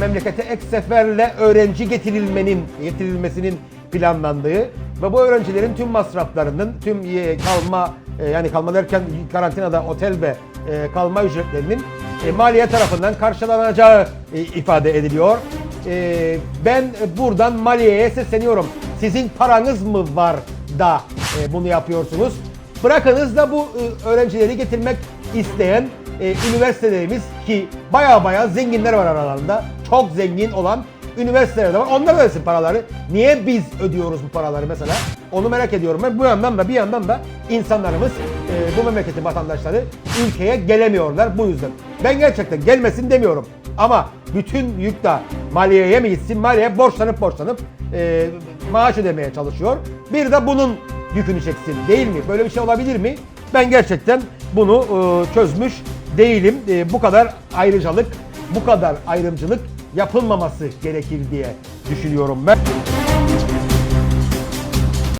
memlekete ek seferle öğrenci getirilmenin getirilmesinin planlandığı ve bu öğrencilerin tüm masraflarının, tüm e, kalma e, yani kalma derken karantinada otel ve e, kalma ücretlerinin maliye tarafından karşılanacağı ifade ediliyor. Ben buradan maliyeye sesleniyorum. Sizin paranız mı var da bunu yapıyorsunuz? Bırakınız da bu öğrencileri getirmek isteyen e, üniversitelerimiz ki baya baya zenginler var aralarında. Çok zengin olan üniversiteler de var. Onlar da versin paraları. Niye biz ödüyoruz bu paraları mesela? Onu merak ediyorum ben. Bu yandan da bir yandan da insanlarımız e, bu memleketin vatandaşları ülkeye gelemiyorlar bu yüzden. Ben gerçekten gelmesin demiyorum. Ama bütün yük de maliyeye mi gitsin? Maliye borçlanıp borçlanıp e, maaş ödemeye çalışıyor. Bir de bunun yükünü çeksin değil mi? Böyle bir şey olabilir mi? Ben gerçekten bunu e, çözmüş değilim. E, bu kadar ayrıcalık, bu kadar ayrımcılık yapılmaması gerekir diye düşünüyorum ben.